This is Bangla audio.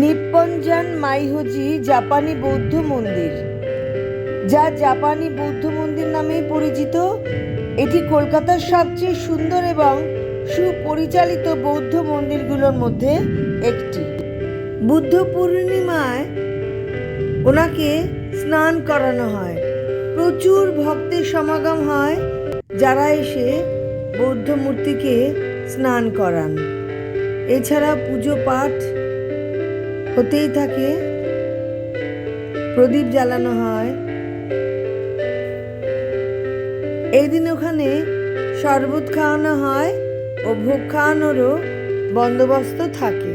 নিপ্পনজান মাইহোজি জাপানি বৌদ্ধ মন্দির। যা জাপানি বৌদ্ধ মন্দির নামেই পরিচিত। এটি কলকাতার সবচেয়ে সুন্দর এবং সুপরিচালিত বৌদ্ধ মন্দিরগুলোর মধ্যে একটি। বুদ্ধ পূর্ণিমায় ওনাকে স্নান করানো হয়। প্রচুর ভক্তের সমাগম হয় যারা এসে বৌদ্ধ মূর্তিকে স্নান করান। এছাড়া পুজো পাঠ হতেই থাকে। প্রদীপ জ্বালানো হয়। এই দিন ওখানে শরবত খাওয়ানো হয় ও ভোগ খাওয়ানোরও বন্দোবস্ত থাকে।